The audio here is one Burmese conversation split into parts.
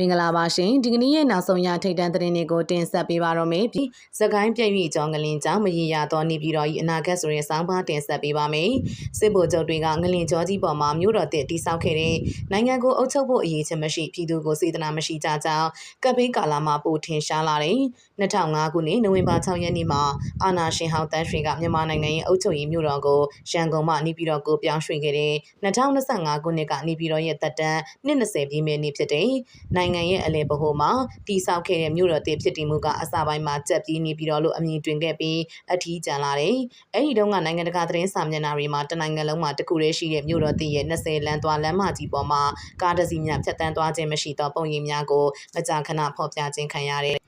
မင်္ဂလာပါရှင်ဒီကနေ့ရဲ့နောက်ဆုံးရထိတ်တန့်သတင်းတွေကိုတင်ဆက်ပေးပါတော့မယ်ပြီးစကိုင်းပြည့်ရွေ့ကြောင်းငလင်ကြောင်းမရေရသောနေပြည်တော်၏အနာဂတ်ဆိုရင်စောင်းပါတင်ဆက်ပေးပါမယ်စစ်ဗိုလ်ချုပ်တွေကငလင်ကြောကြီးပေါ်မှာမြို့တော်တစ်တိဆောက်ခဲ့တဲ့နိုင်ငံကိုအုပ်ချုပ်ဖို့အရေးချင်းမရှိပြည်သူကိုစေတနာမရှိကြကြောင်းကပ်ဘေးကာလမှာပိုထင်ရှားလာတဲ့2005ခုနှစ်နိုဝင်ဘာ6ရက်နေ့မှာအာနာရှင်ဟောင်းတန်းရွှေကမြန်မာနိုင်ငံရဲ့အုပ်ချုပ်ရေးမြို့တော်ကိုရန်ကုန်မှနေပြည်တော်ကိုပြောင်းရွှေ့ခဲ့တဲ့2025ခုနှစ်ကနေပြည်တော်ရဲ့တက်တန်း20ပြည့်မြဲနေ့ဖြစ်တဲ့နိုင်ငံရဲ့အလဲပဟိုမှာတိဆောက်ခဲ့တဲ့မြို့တော်တည်ဖြစ်တည်မှုကအစပိုင်းမှာကြက်ပြီးနေပြည်တော်လို့အမည်တွင်ခဲ့ပြီးအထီးကျန်လာတယ်။အဲဒီတုန်းကနိုင်ငံတကာသတင်းစာမျက်နှာတွေမှာတနိုင်ငံလုံးမှာတခုတည်းရှိတဲ့မြို့တော်တည်ရဲ့20လမ်းသွားလမ်းမကြီးပေါ်မှာကားတစ်စီးများဖြတ်တန်းသွားခြင်းမရှိသောပုံရိပ်များကိုမကြာခဏဖော်ပြခြင်းခံရတယ်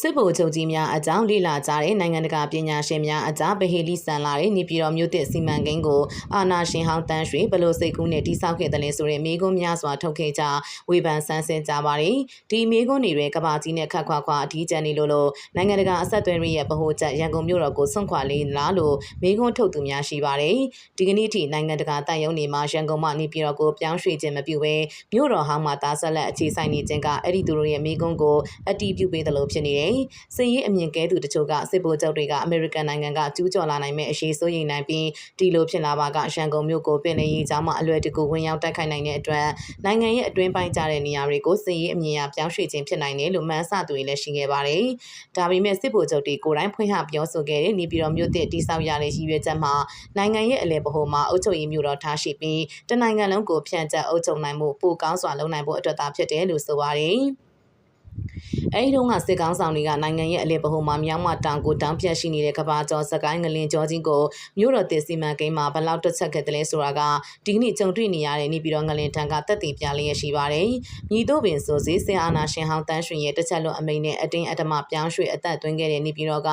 စစ်ဗိုလ်ချုပ်ကြီးများအကြောင်းလေ့လာကြတဲ့နိုင်ငံတကာပညာရှင်များအကြားဗဟေလိဆန်လာတဲ့နေပြည်တော်မြို့သစ်စီမံကိန်းကိုအာနာရှင်ဟောင်းတန်းရွှေဘလို့စိတ်ကူးနဲ့တိစောက်ခဲ့တယ်လဲဆိုတဲ့မိကုန်းများစွာထုတ်ခဲ့ကြဝေဖန်ဆန်းစစ်ကြပါတယ်ဒီမိကုန်းတွေတွေကဘာကြီးနဲ့ခတ်ခွာခွာအထီးကျန်နေလို့လို့နိုင်ငံတကာအဆက်အသွယ်တွေရဲ့ဗဟိုချက်ရန်ကုန်မြို့တော်ကိုဆွန့်ခွာလေးလားလို့မိကုန်းထုတ်သူများရှိပါတယ်ဒီကနေ့ထိနိုင်ငံတကာတန်ယုံနေမှာရန်ကုန်မှနေပြည်တော်ကိုပြောင်းရွှေ့ခြင်းမပြုဘဲမြို့တော်ဟောင်းမှာတားဆက်လက်အခြေဆိုင်နေခြင်းကအဲ့ဒီသူတို့ရဲ့မိကုန်းကိုအတီးပြုပေးတယ်လို့ဖြစ်နေတယ်။စစ်ရေးအမြင့်ကဲသူတချို့ကစစ်ဗိုလ်ချုပ်တွေကအမေရိကန်နိုင်ငံကကျူးကျော်လာနိုင်မဲ့အရေးစိုးရိမ်နိုင်ပြီးဒီလိုဖြစ်လာပါကရန်ကုန်မြို့ကိုပင်လယ်ရေးကြောင်းမှအလွယ်တကူဝင်ရောက်တိုက်ခိုက်နိုင်တဲ့အတွက်နိုင်ငံရဲ့အတွင်းပိုင်းကြတဲ့နေရာတွေကိုစစ်ရေးအမြင့်အပြောင်းရွှေ့ခြင်းဖြစ်နိုင်တယ်လို့မှန်းဆသူတွေလည်းရှိခဲ့ပါတယ်။ဒါပေမဲ့စစ်ဗိုလ်ချုပ်တွေကိုယ်တိုင်ဖွင့်ဟပြောဆိုခဲ့တဲ့နေပြည်တော်မြို့သစ်တိဆောက်ရတဲ့ရည်ရွယ်ချက်မှာနိုင်ငံရဲ့အလဲပဟိုမှာအုပ်ချုပ်ရေးမြို့တော်ထားရှိပြီးတနိုင်ငံလုံးကိုဖြန့်ကျက်အုပ်ချုပ်နိုင်မှုပိုကောင်းစွာလုပ်နိုင်ဖို့အတွက်သာဖြစ်တယ်လို့ဆိုပါတယ်။ အဲဒီတုန်းကစစ်ကောင်းဆောင်တွေကနိုင်ငံရဲ့အလဲပဟုမှာမြောင်းမတောင်ကိုတောင်ပြတ်ရှိနေတဲ့ကဘာကျော်စကိုင်းငလင်ကျော်ကြီးကိုမြို့တော်တစ်စီမံကိန်းမှာဘလောက်တွက်ချက်ခဲ့တယ်လဲဆိုတာကဒီကနေ့ကြုံတွေ့နေရတဲ့နေပြည်တော်ငလင်ထံကတက်တည်ပြလျက်ရှိပါတယ်။မြည်တို့ပင်ဆိုစီဆင်အာနာရှင်ဟောင်းတန်းရွှင်ရဲ့တစ်ချက်လွန်အမိန်နဲ့အတင်းအဓမ္မပြောင်းရွှေ့အသက်သွင်းခဲ့တဲ့နေပြည်တော်က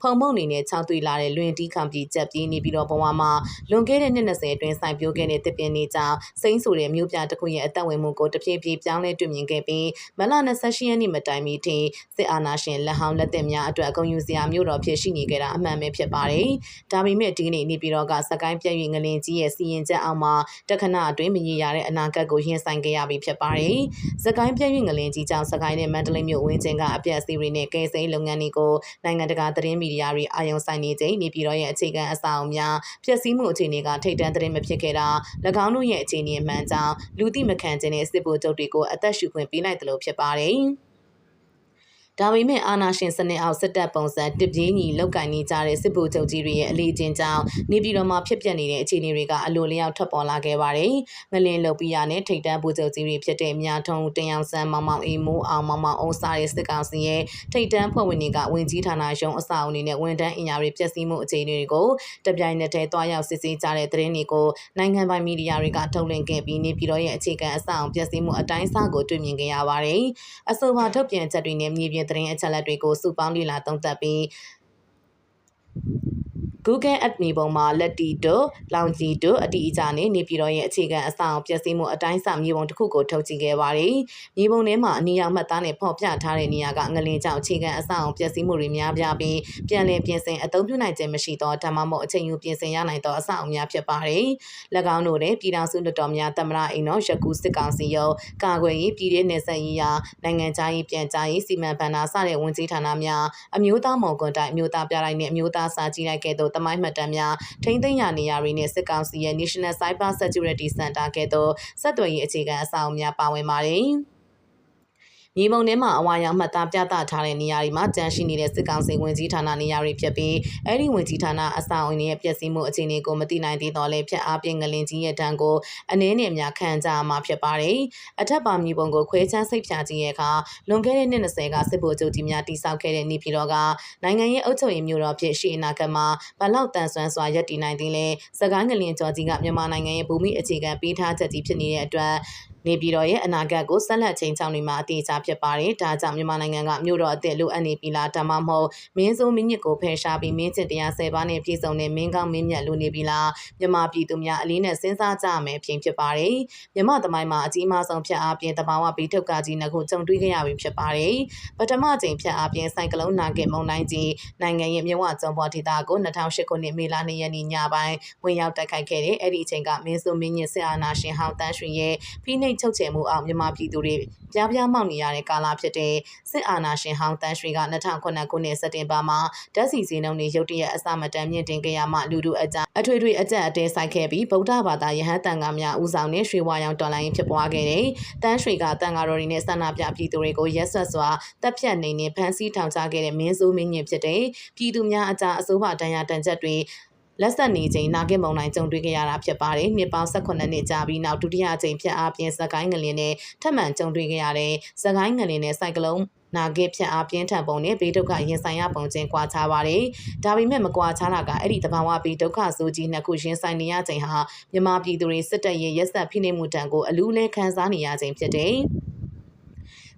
ဖုံမုံနေနဲ့၆တွေ့လာတဲ့လွင်တီးခံပြီးကြက်ပြီးနေပြည်တော်ဘဝမှာလွန်ခဲ့တဲ့နှစ်20အတွင်းစိုက်ပျိုးခဲ့တဲ့တစ်ပင်တွေကြောင့်စိမ့်ဆိုတဲ့မြို့ပြတစ်ခုရဲ့အသက်ဝင်မှုကိုတဖြည်းဖြည်းပြောင်းလဲတွေ့မြင်ခဲ့ပြီးမလ28ရက်နေ့မတိုင်မီထိစစ်အာဏာရှင်လက်ဟောင်းလက်သစ်များအတွက်အကုန်ယူစရာမျိုးတော်ဖြစ်ရှိနေကြတာအမှန်ပဲဖြစ်ပါတယ်။ဒါပေမဲ့ဒီကနေ့နေပြည်တော်ကစကိုင်းပြည့်ရွေငလင်ကြီးရဲ့စီရင်ချက်အောက်မှာတခဏအတွင်းမရေရတဲ့အနာဂတ်ကိုရင်ဆိုင်ခဲ့ရပြီဖြစ်ပါတယ်။စကိုင်းပြည့်ရွေငလင်ကြီးကြောင့်စကိုင်းနဲ့မန္တလေးမြို့ဝင်းချင်းကအပြတ်စီတွေနဲ့ကယ်ဆယ်လုပ်ငန်းတွေကိုနိုင်ငံတကာသတင်းမီဒီယာတွေအာရုံစိုက်နေချိန်နေပြည်တော်ရဲ့အခြေခံအဆောက်အအုံများဖျက်ဆီးမှုအခြေအနေကထိတ်တန့်သတင်းမဖြစ်ခဲ့တာ၎င်းတို့ရဲ့အခြေအနေအမှန်ကြောင့်လူသိမခံခြင်းနဲ့စစ်ဗိုလ်ချုပ်တွေကိုအသက်ရှူခွင့်ပေးလိုက်တယ်လို့ဖြစ်ပါတယ်။ ဒါပေမဲ့အာဏာရှင်စနစ်အောက်စစ်တပ်ပုံစံတစ်ပြေးညီလောက်ကင်နေကြတဲ့စစ်ဗိုလ်ချုပ်ကြီးတွေရဲ့အလေးအကျင့်ကြောင့်နေပြည်တော်မှာဖြစ်ပျက်နေတဲ့အခြေအနေတွေကအလိုလျောက်ထွက်ပေါ်လာခဲ့ပါတယ်။ငလင်လုံပီယာနဲ့ထိတ်တန်းဗိုလ်ချုပ်ကြီးတွေဖြစ်တဲ့မြာထုံတင်အောင်ဆန်းမောင်မောင်အေးမိုးအောင်မောင်မောင်အောင်စားတဲ့စစ်ကောင်စီရဲ့ထိတ်တန်းဖွဲ့ဝင်တွေကဝင်ကြီးဌာနရုံးအဆောက်အဦတွေနဲ့ဝန်တန်းအင်အားတွေပျက်စီးမှုအခြေအနေတွေကိုတပြိုင်နက်တည်းတွားရောက်စစ်ဆေးကြတဲ့သတင်းတွေကိုနိုင်ငံပိုင်မီဒီယာတွေကထုတ်လွှင့်ခဲ့ပြီးနေပြည်တော်ရဲ့အခြေခံအဆောက်အဦပျက်စီးမှုအတိုင်းအဆကိုတွေ့မြင်ခဲ့ရပါတယ်။အဆိုပါထုတ်ပြန်ချက်တွေနဲ့မြေပြင်သတင်းအချက်အလက်တွေကိုစုပေါင်းလေ့လာသုံးသပ်ပြီး Google App မြေပုံမှာလက်တီတို့လောင်ဂျီတို့အတီအကြနဲ့နေပြည်တော်ရဲ့အခြေခံအဆောင်ပျက်စီးမှုအတိုင်းစာမြေပုံတစ်ခုကိုထုတ်ကြည့်ခဲ့ပါတယ်။မြေပုံထဲမှာအနီရောင်မှတ်သားနဲ့ဖော်ပြထားတဲ့နေရာကငလင်ကြောင့်အခြေခံအဆောင်ပျက်စီးမှုတွေများပြားပြီးပြန်လည်ပြင်ဆင်အသုံးပြုနိုင်ခြင်းမရှိသောဓမ္မမို့အချိန်ယူပြင်ဆင်ရနိုင်သောအဆောင်များဖြစ်ပါတယ်။၎င်းတို့တွင်ပြည်ထောင်စုလွှတ်တော်များသမ္မတအိမ်တော်ရကူစစ်ကောင်စီရုံးကာကွယ်ရေးပြည်ထောင်နယ်စပ်ရေးရာနိုင်ငံခြားရေးပြန်ကြားရေးစီမံဘဏ္ဍာစတဲ့ဝန်ကြီးဌာနများအမျိုးသားမော်ကွန်တိုင်းအမျိုးသားပြလိုက်နဲ့အမျိုးသားစာကြည့်လိုက်ကဲ့သို့တမိုင်းမှတ်တမ်းများထိမ့်သိမ်းရနေရာတွေနဲ့စစ်ကောင်စီရဲ့ National Cyber Security Center ကဲ့သို့ဆက်သွယ်ရေးအခြေခံအဆောက်အအုံများပါဝင်ပါတယ်။ မြေပုံထဲမှာအဝါရောင်မှတ်သားပြသထားတဲ့နေရာတွေမှာတန်ရှိနေတဲ့စစ်ကောင်စီဝင်ကြီးဌာနနေရာတွေဖြစ်ပြီးအဲ့ဒီဝင်ကြီးဌာနအဆောင်အုံရဲ့ပျက်စီးမှုအခြေအနေကိုမသိနိုင်သေးတော့လဲဖြတ်အားပြင်းငလင်ကြီးရဲ့တန်းကိုအနည်းနဲ့များခံကြမှာဖြစ်ပါတယ်။အထက်ပါမြေပုံကိုခွဲချမ်းစိတ်ဖြာခြင်းရဲ့အခါလွန်ခဲ့တဲ့နှစ်20ကစစ်ဗိုလ်ချုပ်ကြီးများတိစောက်ခဲ့တဲ့နေပြည်တော်ကနိုင်ငံရေးအုပ်ချုပ်ရေးမျိုးတော်ဖြစ်ရှိအနာဂတ်မှာဘလောက်တန်ဆွမ်းစွာရပ်တည်နိုင်သေးလဲစကိုင်းငလင်ကျော်ကြီးကမြန်မာနိုင်ငံရဲ့ဘူမိအခြေခံပေးထားချက်ကြီးဖြစ်နေတဲ့အတွက် နေပြည်တော်ရဲ့အနာဂတ်ကိုဆက်လက်ချိန်ချောင်းနေမှာအသေးချာဖြစ်ပါတယ်။ဒါကြောင့်မြန်မာနိုင်ငံကမြို့တော်အသစ်လိုအပ်နေပြီလားဒါမှမဟုတ်မင်းစိုးမင်းညစ်ကိုဖယ်ရှားပြီးမင်းကျင်တရားဆယ်ပါးနဲ့ပြည်စုံတဲ့မင်းကောင်းမင်းမြတ်လိုနေပြီလားမြန်မာပြည်သူများအလေးနဲ့စဉ်းစားကြမယ်ဖြစ်ဖြစ်ပါတယ်။မြန်မာသမိုင်းမှာအကြီးအမားဆုံးဖြတ်အားဖြင့်တဘာဝဘီထုတ်ကကြီးနှစ်ခုကြုံတွေ့ခဲ့ရပြီဖြစ်ပါတယ်။ပထမချိန်ဖြတ်အားဖြင့်စိုက်ကလုံးနာကင်မုံတိုင်းကြီးနိုင်ငံရဲ့မြဝကျုံပေါ်ဒေသကို2008ခုနှစ်မေလ2ရက်နေ့ညပိုင်းဝင်ရောက်တိုက်ခိုက်ခဲ့တဲ့အဲ့ဒီအချိန်ကမင်းစိုးမင်းညစ်စစ်အာဏာရှင်ဟောင်းတန်းရွှေရဲ့ဖိနှိပ်ချုပ်ချယ်မှုအောက်မြန်မာပြည်သူတွေပြားပြားမောက်နေရတဲ့ကာလဖြစ်တဲ့စစ်အာဏာရှင်ဟောင်းတန်းရွှေက2009ခုနှစ်စက်တင်ဘာမှာဓာတ်စီစင်းနှုန်းတွေရုတ်တရက်အစမတန်မြင့်တင်ခဲ့ရမှလူလူအကြအထွေထွေအကြက်အတဲဆိုင်ခဲ့ပြီးဗုဒ္ဓဘာသာယဟန်တန်ကများဦးဆောင်တဲ့ရွှေဝါရောင်တော်လိုင်းဖြစ်ပွားခဲ့တဲ့တန်းရွှေကတန်ဃာတော်တွေနဲ့ဆန္ဒပြပြည်သူတွေကိုရက်ဆက်စွာတပ်ဖြတ်နေနေဖမ်းဆီးထောင်ချခဲ့တဲ့မင်းဆိုးမင်းညင်ဖြစ်တဲ့ပြည်သူများအကြအစိုးရတန်ရာတန်ချက်တွေ လက်ဆက်နေချိန်နာကင်မုံတိုင်းကြုံတွေ့ခဲ့ရတာဖြစ်ပါတယ်။နှစ်ပေါင်း18နှစ်ကြာပြီးနောက်ဒုတိယအကြိမ်ဖြတ်အားပြင်းစကိုင်းငလင်နဲ့ထပ်မံကြုံတွေ့ခဲ့ရတဲ့စကိုင်းငလင်နဲ့စိုက်ကလုံးနာဂစ်ဖြတ်အားပြင်းထန်ပုံနဲ့ဘေးဒုက္ခရင်ဆိုင်ရပုံချင်းကွာခြားပါတယ်။ဒါပေမဲ့မကွာခြားတာကအဲ့ဒီတဘာဝဘေးဒုက္ခဆိုးကြီးနှစ်ခုရင်ဆိုင်နေရချိန်ဟာမြမပြည်သူတွေစစ်တပ်ရဲ့ရက်ဆက်ဖိနှိပ်မှုတံကိုအလူးလဲခံစားနေရချိန်ဖြစ်တယ်။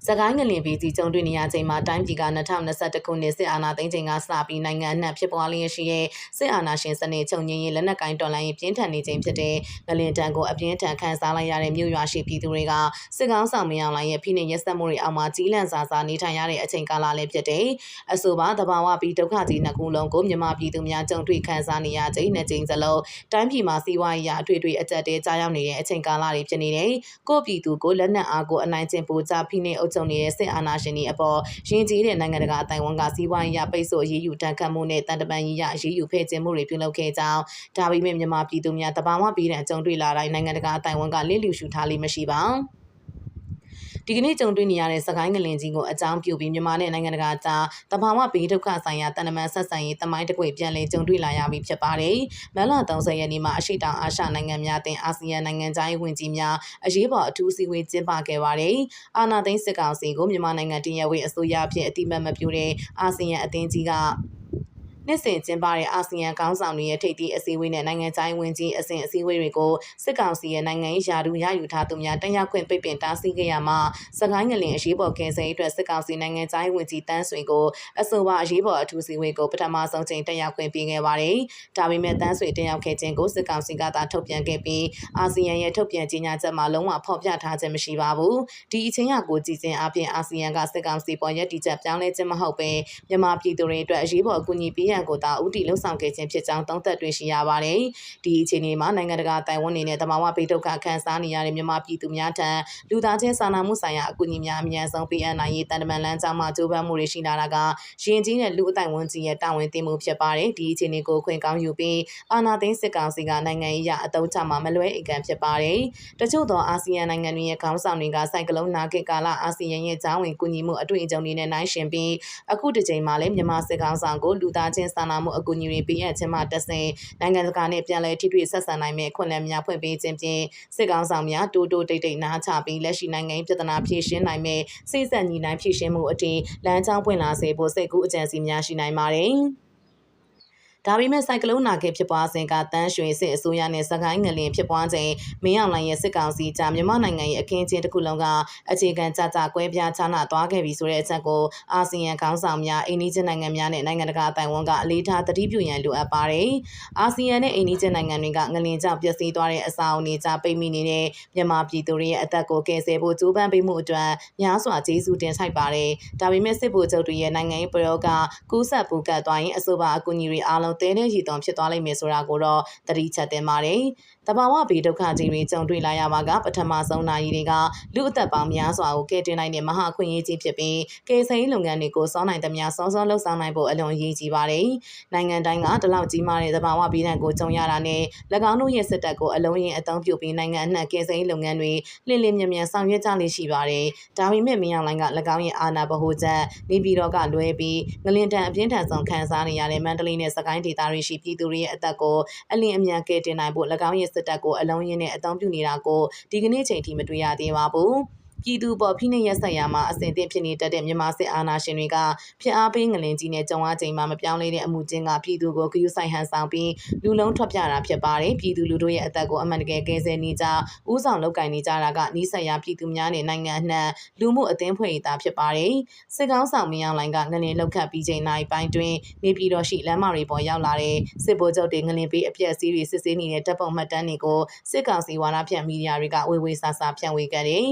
စကိုင်းငလင်ပြည်စီကြုံတွေ့နေရချိန်မှာတိုင်းပြည်က2021ခုနှစ်စစ်အာဏာသိမ်းချိန်ကစပြီးနိုင်ငံအနှံ့ဖြစ်ပွားလျက်ရှိတဲ့စစ်အာဏာရှင်စနစ်ချုပ်ငြိမ်းရေးလက်နက်ကိုင်တော်လှန်ရေးပြင်းထန်နေချိန်ဖြစ်တဲ့ငလင်တန်ကိုအပြင်းထန်ခံစားလိုက်ရတဲ့မြို့ရွာရှိပြည်သူတွေကစစ်ကောင်းဆောင်မင်းအောင်လှိုင်ရဲ့ဖိနှိပ်ရက်စက်မှုတွေအောက်မှာကြီးလန့်စာစာနေထိုင်ရတဲ့အချိန်ကာလလည်းဖြစ်တဲ့အဆိုပါတဘာဝပြီးဒုက္ခကြီးနှစ်ခုလုံးကိုမြန်မာပြည်သူများကြုံတွေ့ခံစားနေရချိန်နဲ့ချိန်စလုံးတိုင်းပြည်မှာစီးပွားရေးအထွေထွေအကျက်တဲကြားရောက်နေတဲ့အချိန်ကာလတွေဖြစ်နေတယ်။ကိုပြည်သူကိုလက်နက်အားကိုအနိုင်ကျင့်ပို့ချဖိနှိပ်အုပ်ချုပ်နေတဲ့စစ်အာဏာရှင်တွေအပေါ်ရင်းကြီးတဲ့နိုင်ငံတကာအတိုင်းဝန်ကစီးပွားရေးပိတ်ဆို့အရေးယူတန်ခတ်မှုနဲ့တန်တပန်ရေးရအရေးယူဖဲ့ကျင်းမှုတွေပြုလုပ်ခဲ့ကြောင်းဒါပေမဲ့မြန်မာပြည်သူများတဘာဝပြည်တဲ့အကြုံတွေ့လာတိုင်းနိုင်ငံတကာအတိုင်းဝန်ကလစ်လျူရှုထားလိမ့်မရှိပါဘူး ဒီကနေ့ကြုံတွေ့နေရတဲ့စကိုင်းငလင်ကြီးကိုအကြောင်းပြုပြီးမြန်မာနဲ့နိုင်ငံတကာကြားတဘာဝဘေးဒုက္ခဆိုင်ရာတန်တမန်ဆက်ဆံရေးတမိုင်းတကွေပြန်လည်ကြုံတွေ့လာရပြီဖြစ်ပါတယ်။မလ30ရက်နေ့မှာအရှိတောင်အာရှနိုင်ငံများတင်အာဆီယံနိုင်ငံသားရေးဝန်ကြီးများအရေးပေါ်အထူးစည်းဝေးကျင်းပခဲ့ပါတယ်။အာနာသိန်းစစ်ကောင်စီကိုမြန်မာနိုင်ငံတည်ရဝေးအစိုးရအဖြစ်အတိမတ်မပြုတဲ့အာဆီယံအသင်းကြီးက နှစ်စဉ်ကျင်းပတဲ့အာဆီယံခေါင်းဆောင်တွေရဲ့ထိပ်သီးအစည်းအဝေးနဲ့နိုင်ငံခြားရေးဝန်ကြီးအစဉ်အစည်းအဝေးတွေကိုစစ်ကောင်စီရဲ့နိုင်ငံရေးယာတူရယူထားသူများတက်ရောက်ခွင့်ပိတ်ပင်တားဆီးခဲ့ရမှာစကိုင်းငလင်အရေးပေါ်ကယ်ဆယ်ရေးအတွက်စစ်ကောင်စီနိုင်ငံခြားရေးဝန်ကြီးတန်းဆွေကိုအဆိုပါအရေးပေါ်အထူးစည်းဝေးကိုပထမဆုံးချိန်တက်ရောက်ခွင့်ပေးခဲ့ပါတယ်။ဒါပေမဲ့တန်းဆွေတက်ရောက်ခဲ့ခြင်းကိုစစ်ကောင်စီကသာထုတ်ပြန်ခဲ့ပြီးအာဆီယံရဲ့ထုတ်ပြန်ကြေညာချက်မှာလုံးဝဖော်ပြထားခြင်းမရှိပါဘူး။ဒီအချင်းအကိုကြည်စင်အပြင်အာဆီယံကစစ်ကောင်စီပေါ်ရည်တည်ချက်ပြောင်းလဲခြင်းမဟုတ်ဘဲမြန်မာပြည်သူတွေအတွက်အရေးပေါ်အကူအညီပေးရန်ကိုသာဦးတည်လှုံ့ဆော်ခဲ့ခြင်းဖြစ်ကြောင်းသုံးသပ်တွေ့ရှိရပါတယ်။ဒီအခြေအနေမှာနိုင်ငံတကာတိုင်ဝမ်နေနဲ့တမဝဘေးဒုက္ခခံစားနေရတဲ့မြန်မာပြည်သူများထံလူသားချင်းစာနာမှုဆိုင်ရာအကူအညီများအမြန်ဆုံးပေးအပ်နိုင်ရေးတန်တမန်လန်းကြောင်းမှကြိုးပမ်းမှုတွေရှိလာတာကရင်ကြီးတဲ့လူအတိုင်ဝန်ကြီးရဲ့တာဝန်သိမှုဖြစ်ပါတယ်။ဒီအခြေအနေကိုခွင့်ကောင်းယူပြီးအာဏာသိမ်းစစ်ကောင်စီကနိုင်ငံရေးအတုံးချမှာမလွဲအကံဖြစ်ပါတယ်။တချို့သောအာဆီယံနိုင်ငံတွေရဲ့ခေါင်းဆောင်တွေကစိုက်ကလုံးနာကိကာလအာဆီယံရဲ့ဂျောင်းဝင်ကူညီမှုအတွေ့အကြုံတွေနဲ့နိုင်ရှင်ပြီးအခုတစ်ချိန်မှာလည်းမြန်မာစစ်ကောင်ဆောင်ကိုလူသားချင်းစာနာမှုအကူအညီတွေပေးအပ်ခြင်းမှတဆင့်နိုင်ငံတကာနဲ့ပြန်လည်ထိတွေ့ဆက်ဆံနိုင်မယ့်ခွင့်လန်းများဖွင့်ပေးခြင်းဖြင့်စစ်ကောင်ဆောင်များတိုးတိုးတိတ်တိတ်နားချပြီးလက်ရှိနိုင်ငံပြဿနာဖြေရှင်းနိုင်မယ့်စိတ်ဆက်ညီနိုင်ဖြေရှင်းမှုအထိလမ်းကြောင်းပွင့်လာစေဖို့စိတ်ကူးအကြံစီများရှိနိုင်ပါတယ်။ ဒါပေမဲ့ဆိုင်ကလုန်းနာခဲ့ဖြစ်ပွားစဉ်ကတန်းရွှေစစ်အစိုးရနဲ့စကိုင်းငလင်ဖြစ်ပွားချိန်မင်းအောင်လှိုင်ရဲ့စစ်ကောင်စီကြားမြန်မာနိုင်ငံရဲ့အခင်းကျင်းတစ်ခုလုံးကအခြေခံကြကြကွဲပြားခြားနာသွားခဲ့ပြီဆိုတဲ့အချက်ကိုအာဆီယံခေါင်းဆောင်များအိန္ဒိယနိုင်ငံများနဲ့နိုင်ငံတကာအတိုင်းဝန်ကအလေးထားသတိပြုရန်လိုအပ်ပါတယ်။အာဆီယံနဲ့အိန္ဒိယနိုင်ငံတွေကငလင်ကြောင့်ပျက်စီးသွားတဲ့အစာအုံတွေကြားပိတ်မိနေတဲ့မြန်မာပြည်သူတွေရဲ့အသက်ကိုကယ်ဆယ်ဖို့ကြိုးပမ်းပေးမှုအတွက်များစွာကျေးဇူးတင်ထိုက်ပါတယ်။ဒါပေမဲ့စစ်ဗိုလ်ချုပ်တွေရဲ့နိုင်ငံရေးပရောကကူးဆက်ပူကတ်သွားရင်အဆိုပါအကူအညီတွေအားလုံးတဲတဲ့ရည်သွန်ဖြစ်သွားလိမ့်မယ်ဆိုတာကိုတော့သတိချက်တင်ပါတယ်။တဘာဝဘေးဒုက္ခကြီးတွေကြုံတွေ့လာရပါကပထမဆုံးနိုင်ရီတွေကလူအသက်ပေါင်းများစွာကိုကယ်တင်နိုင်တဲ့မဟာခွင့်ရေးကြီးဖြစ်ပြီးကယ်ဆယ်ရေးလုပ်ငန်းတွေကိုစောနိုင်သမျှစောစောလှုပ်ဆောင်နိုင်ဖို့အလွန်ရည်ကြီးပါတယ်။နိုင်ငံတိုင်းကတလောက်ကြီးမားတဲ့တဘာဝဘေးဒဏ်ကိုကြုံရတာနဲ့၎င်းတို့ရဲ့စစ်တပ်ကိုအလုံးရင်အသုံးပြုပြီးနိုင်ငံအနှံ့ကယ်ဆယ်ရေးလုပ်ငန်းတွေလင်းလင်းမြန်မြန်ဆောင်ရွက်ကြလိမ့်ရှိပါတယ်။ဒါပေမဲ့မင်းအောင်လိုင်းက၎င်းရဲ့အာဏာဗဟိုချက်နေပြည်တော်ကလွဲပြီးငလင်တန်အပြင်းထန်ဆုံးခံစားနေရတဲ့မန္တလေးနဲ့စကိုင်းဒေသတွေရှိပြည်သူတွေရဲ့အသက်ကိုအလင်းအမြန်ကယ်တင်နိုင်ဖို့၎င်းရဲ့စစ်တပ်ကိုအလုံးရင်းနဲ့အသုံးပြုနေတာကိုဒီကနေ့ချိန်ထိမတွေ့ရသေးပါဘူး။ ပြည်သူပေါ်ဖိနှိပ်ရက်ဆက်ရမှာအစဉ်အသင့်ဖြစ်နေတတ်တဲ့မြန်မာစစ်အာဏာရှင်တွေကဖျက်အားပေးငလင်ကြီးနဲ့ကြုံအားချိန်မှာမပြောင်းလဲတဲ့အမှုချင်းကပြည်သူကိုဂရုစိုက်ဟန်ဆောင်ပြီးလူလုံးထွက်ပြတာဖြစ်ပါတယ်ပြည်သူလူတို့ရဲ့အသက်ကိုအမှန်တကယ်ကယ်ဆယ်နေကြဥဆောင်လုပ်ကင်နေကြတာကနီးစပ်ရာပြည်သူများနဲ့နိုင်ငံအနှံ့လူမှုအသင်းဖွဲ့ရေးသားဖြစ်ပါတယ်စစ်ကောင်းဆောင်မင်းအောင်လိုင်ကငလင်လောက်ခတ်ပြီးချိန်နိုင်ပိုင်းတွင်နေပြည်တော်ရှိလမ်းမတွေပေါ်ရောက်လာတဲ့စစ်ဗိုလ်ချုပ်တွေငလင်ပေးအပြက်စီးတွေစစ်ဆေးနေတဲ့တပ်ပုံမှတ်တမ်းတွေကိုစစ်ကောင်စီဝါဒဖြန့်မီဒီယာတွေကဝေဝေဆာဆာဖြန့်ဝေခဲ့တယ်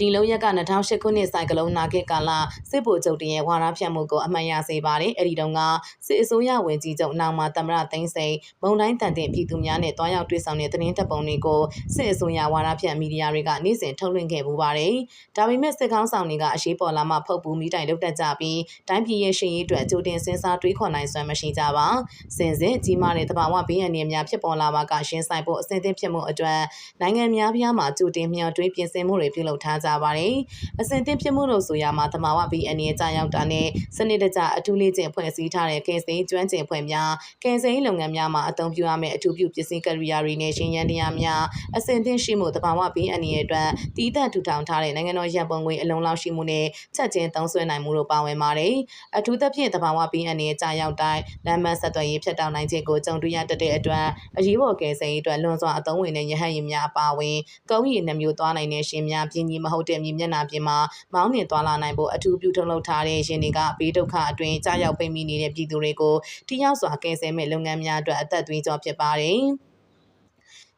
ဒီလုံရက်က2008ခုနှစ်ဆိုင်ကလုန်းနာဂစ်ကာလစစ်ဗိုလ်ချုပ်တင်ရဲ့ဝါရဖြတ်မှုကိုအမှန်ရစေပါတယ်။အဲဒီတုန်းကစစ်အစိုးရဝင်ကြီးချုပ်နောင်မှာတမရသိန်းစိန်မုံတိုင်းတန်တင်ပြည်သူများနဲ့တွားရောက်တွေ့ဆောင်တဲ့သတင်းတပ်ပုံတွေကိုစစ်အစိုးရဝါရဖြတ်မီဒီယာတွေကနေ့စဉ်ထုတ်လွှင့်ခဲ့ပူပါတယ်။ဒါပေမဲ့စစ်ကောင်းဆောင်တွေကအရှိပေါ်လာမှဖုတ်ပူမိတိုင်လုတ်တက်ကြပြီးတိုင်းပြည်ရဲ့ရှင်ရေးအတွက်ကြိုတင်စဉ်းစားတွေးခေါ်နိုင်စွမ်းမရှိကြပါ။စင်စစ်ကြီးမားတဲ့တဘာဝဘေးအန္တရာယ်များဖြစ်ပေါ်လာပါကရှင်းဆိုင်ဖို့အဆင်သင့်ဖြစ်မှုအတွက်နိုင်ငံများပြားမှာကြိုတင်မျှော်တွေးပြင်ဆင်မှုတွေပြုလုပ်ထားကြပါတယ်။အဆင်သင့်ဖြစ်မှုလို့ဆိုရမှာတဘာဝဘေးအန္တရာယ်ကြာရောက်တာနဲ့စနစ်တကျအထူးလေးကျင့်ဖွဲ့စည်းထားတဲ့ကယ်ဆယ်ကျွမ်းကျင်ဖွဲ့များကယ်ဆယ်လုပ်ငန်းများမှာအသုံးပြုရမယ့်အထူးပြုပစ္စည်းကရိယာတွေနဲ့ရှင်ရန်တရားများအဆင်သင့်ရှိမှုတဘာဝဘေးအန္တရာယ်အတွက်တည်တံ့ထူထောင်ထားတဲ့နိုင်ငံတော်ရန်ပုံငွေအလုံးလောက်ရှိမှုနဲ့ချက်ချင်းသုံးစွဲနိုင်မှုတို့ပါဝင်ပါတယ်။အထူးသဖြင့်တဘာဝဘေးအန္တရာယ်ကြာရောက်တိုင်းလမ်းမဆက်သွယ်ရေးဖြတ်တောက်နိုင်ခြင်းကိုကြုံတွေ့ရတတ်တဲ့အတွက်အရေးပေါ်ကယ်ဆယ်ရေးအတွက်လွန်စွာအသုံးဝင်တဲ့ရဟတ်ယာဉ်များအပါအဝင်ကုန်းရည်နှမျိုးသွားနိုင်တဲ့ရှင်များပြင်းကြီးမဟုတ်တဲ့မြေမျက်နှာပြင်မှာမောင်းနှင်သွားလာနိုင်ဖို့အထူးပြုထုတ်လုပ်ထားတဲ့ရှင်တွေကဘေးဒုက္ခအတွင်းကြာရောက်ပိတ်မိနေတဲ့ပြည်သူတွေကိုထိရောက်စွာကယ်ဆယ်မဲ့လုပ်ငန်းများအတွက်အသက်သွေးကြောဖြစ်ပါတယ်။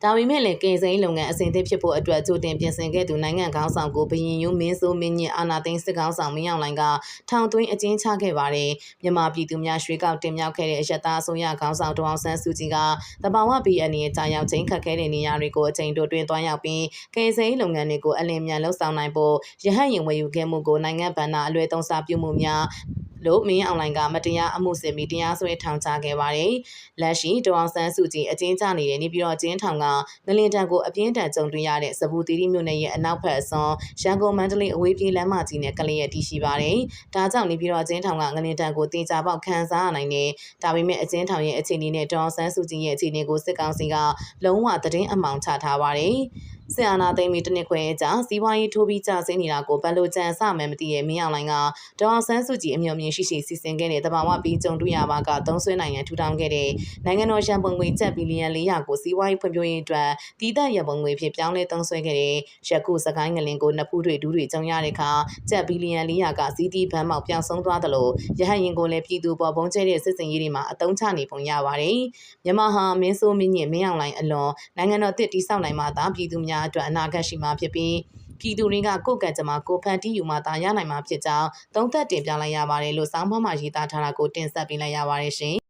ဒါပေမဲ့လည်းကင်စိမ်းလုပ်ငန်းအစဉ်သစ်ဖြစ်ဖို့အတွက်ကြိုတင်ပြင်ဆင်ခဲ့သူနိုင်ငံခေါင်းဆောင်ကိုဘရင်ယုံမင်းစိုးမင်းညင်အာနာသိန်းစစ်ခေါင်းဆောင်မင်းအောင်လှိုင်ကထောင်သွင်းအကျဉ်းချခဲ့ပါတယ်မြန်မာပြည်သူများရွှေကောက်တင်မြှောက်ခဲ့တဲ့အယက်သားအစိုးရခေါင်းဆောင်ဒေါအောင်ဆန်းစုကြည်ကတဘာဝပြည်အနေနဲ့ကြာရောက်ချင်းခတ်ခဲတဲ့နေရာတွေကိုအချိန်တိုတွင်တွားရောက်ပြီးကင်စိမ်းလုပ်ငန်းတွေကိုအလင်းမြန်လှုပ်ဆောင်နိုင်ဖို့ရဟတ်ရင်ဝယ်ယူခဲ့မှုကိုနိုင်ငံဗန္နာအလွဲသုံးစားပြုမှုများလို့မင်းအွန်လိုင်းကမတရားအမှုစစ်ပြီးတရားစွဲထောင်ချခဲ့ပါတယ်။လက်ရှိဒေါအောင်ဆန်းစုကြည်အကျဉ်းချနေတဲ့နေပြည်တော်ကျင်းထောင်ကငလင်တန်ကိုအပြင်းထန်ကြုံတွေ့ရတဲ့စပူတီရီမြို့နယ်ရဲ့အနောက်ဘက်အစွန်ရန်ကုန်မန္တလေးအဝေးပြေးလမ်းမကြီးနဲ့ကလေးရဲ့တည်ရှိပါတယ်။ဒါကြောင့်နေပြည်တော်ကျင်းထောင်ကငလင်တန်ကိုတင်ကြပေါက်ခန်းစားရနိုင်တယ်။ဒါပေမဲ့အကျဉ်းထောင်ရဲ့အခြေအနေနဲ့ဒေါအောင်ဆန်းစုကြည်ရဲ့အခြေအနေကိုစစ်ကောင်စီကလုံးဝသတင်းအမှောင်ချထားပါတယ်။ဆီယနာသိမ်းပြီးတနစ်ခွဲကြာစီးပွားရေးထိုးပြီးကြဆင်းနေတာကိုဘယ်လိုကြံစမယ်မသိရဲ့မင်းအောင်လိုင်းကဒေါအောင်ဆန်းစုကြည်အမျှော်မြင်ရှိရှိစီစဉ်ခဲ့တဲ့တဘာဝပြီးကြုံတွေ့ရပါကသုံးဆွဲနိုင်ရန်ထူထောင်ခဲ့တဲ့နိုင်ငံတော်ရှမ်းပုံငွေကျပ်ဘီလီယံ400ကိုစီးပွားရေးဖွံ့ဖြိုးရေးအတွက်တည်တံ့ရပုံငွေဖြင့်ပြောင်းလဲသုံးဆွဲခဲ့တဲ့ရကုစကိုင်းငလင်ကိုနှစ်ဖူးတွေဒူးတွေကျုံရတဲ့အခါကျပ်ဘီလီယံ400ကစီးတီးဗန်းမောက်ပြောင်းဆုံးသွားသလိုရဟတ်ရင်ကိုလည်းပြည်သူပေါ်ပုံကျဲတဲ့စစ်စင်ရေးတွေမှာအတုံးချနေပုံရပါတယ်မြန်မာဟာမင်းဆိုးမင်းညင်မင်းအောင်လိုင်းအလွန်နိုင်ငံတော်တစ်တိဆောက်နိုင်မှသာပြည်သူများအတွက်အနာဂတ်ရှိမှာဖြစ်ပြီးပြည်သူတွေကကိုယ့်ကံကြမ္မာကိုဖန်တီးယူမှသာရနိုင်မှာဖြစ်ကြောင်းသုံးသက်တင်ပြလိုက်ရပါတယ်လို့စောင်းမမှာရေးသားထားတာကိုတင်ဆက်ပေးလိုက်ရပါတယ်ရှင်